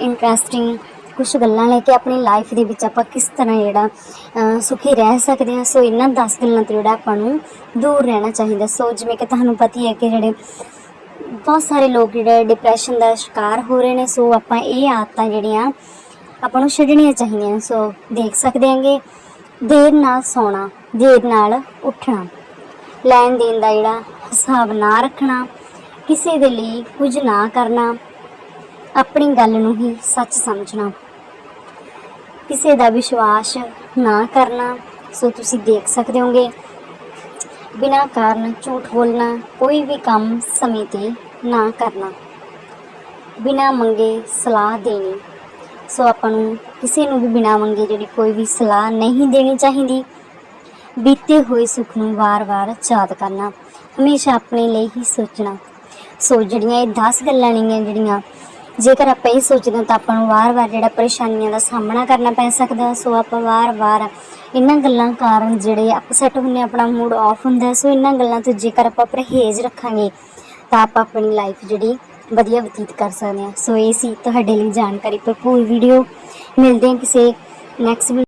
Interesting ਕੁਝ ਗੱਲਾਂ ਲੈ ਕੇ ਆਪਣੀ ਲਾਈਫ ਦੇ ਵਿੱਚ ਆਪਾਂ ਕਿਸ ਤਰ੍ਹਾਂ ਜਿਹੜਾ ਸੁਖੀ ਰਹਿ ਸਕਦੇ ਹਾਂ। ਸੋ ਇਹਨਾਂ 10 ਗੱਲਾਂ ਤੋਂ ਜਿਹੜਾ ਆਪਾਂ ਨੂੰ ਦੂਰ ਰਹਿਣਾ ਚਾਹੀਦਾ। ਸੋ ਜਿਵੇਂ ਕਿ ਤੁਹਾਨੂੰ ਪਤਾ ਹੀ ਹੈ ਕਿ ਜਿਹੜੇ ਬਹੁਤ ਸਾਰੇ ਲੋਕ ਜਿਹੜੇ ਡਿਪਰੈਸ਼ਨ ਦਾ ਸ਼ਿਕਾਰ ਹੋ ਰਹੇ ਨੇ ਸੋ ਆਪਾਂ ਇਹ ਆਦਤਾਂ ਜਿਹੜੀਆਂ ਆਪਾਂ ਨੂੰ ਛੱਡਣੀਆਂ ਚਾਹੀਦੀਆਂ। ਸੋ ਦੇਖ ਸਕਦੇ ਹਾਂਗੇ, ਦੇਰ ਨਾਲ ਸੌਣਾ, ਦੇਰ ਨਾਲ ਉੱਠਣਾ, ਲੈਣ ਦੇਣ ਦਾ ਜਿਹੜਾ ਹਿਸਾਬ ਨਾ ਰੱਖਣਾ, ਕਿਸੇ ਦੇ ਲਈ ਕੁਝ ਨਾ ਕਰਨਾ ਆਪਣੀ ਗੱਲ ਨੂੰ ਹੀ ਸੱਚ ਸਮਝਣਾ। ਕਿਸੇ ਦਾ ਵਿਸ਼ਵਾਸ ਨਾ ਕਰਨਾ, ਸੋ ਤੁਸੀਂ ਦੇਖ ਸਕਦੇ ਹੋਗੇ। ਬਿਨਾਂ ਕਾਰਨ ਝੂਠ ਬੋਲਣਾ, ਕੋਈ ਵੀ ਕੰਮ ਸਮੇਂ ਤੇ ਨਾ ਕਰਨਾ। ਬਿਨਾਂ ਮੰਗੇ ਸਲਾਹ ਦੇਣੀ। ਸੋ ਆਪਾਂ ਨੂੰ ਕਿਸੇ ਨੂੰ ਵੀ ਬਿਨਾਂ ਮੰਗੇ ਜਿਹੜੀ ਕੋਈ ਵੀ ਸਲਾਹ ਨਹੀਂ ਦੇਣੀ ਚਾਹੀਦੀ। ਬੀਤੇ ਹੋਏ ਸੁੱਖ ਨੂੰ ਵਾਰ-ਵਾਰ ਯਾਦ ਕਰਨਾ। ਹਮੇਸ਼ਾ ਆਪਣੇ ਲਈ ਹੀ ਸੋਚਣਾ। ਸੋ ਜਿਹੜੀਆਂ ਇਹ 10 ਗੱਲਾਂ ਨੇ ਜਿਹੜੀਆਂ ਜੇਕਰ ਆਪਾਂ ਇਹ ਸੋਚਦੇ ਹਾਂ ਤਾਂ ਆਪਾਂ ਨੂੰ ਵਾਰ-ਵਾਰ ਜਿਹੜਾ ਪਰੇਸ਼ਾਨੀਆਂ ਦਾ ਸਾਹਮਣਾ ਕਰਨਾ ਪੈ ਸਕਦਾ ਸੋ ਆਪਾਂ ਵਾਰ-ਵਾਰ ਇਹਨਾਂ ਗੱਲਾਂ ਕਾਰਨ ਜਿਹੜੇ ਅਪਸੈਟ ਹੁੰਨੇ ਆਪਣਾ ਮੂਡ ਆਫ ਹੁੰਦਾ ਸੋ ਇਹਨਾਂ ਗੱਲਾਂ ਤੋਂ ਜੇਕਰ ਆਪਾਂ ਪਰਹੇਜ਼ ਰੱਖਾਂਗੇ ਤਾਂ ਆਪਾਂ ਆਪਣੀ ਲਾਈਫ ਜਿਹੜੀ ਵਧੀਆ ਬਤੀਤ ਕਰ ਸਕਦੇ ਹਾਂ। ਸੋ ਇਹ ਸੀ ਤੁਹਾਡੇ ਲਈ ਜਾਣਕਾਰੀ ਭਰਪੂਰ ਵੀਡੀਓ ਮਿਲਦੇ ਹਾਂ ਕਿਸੇ ਨੈਕਸਟ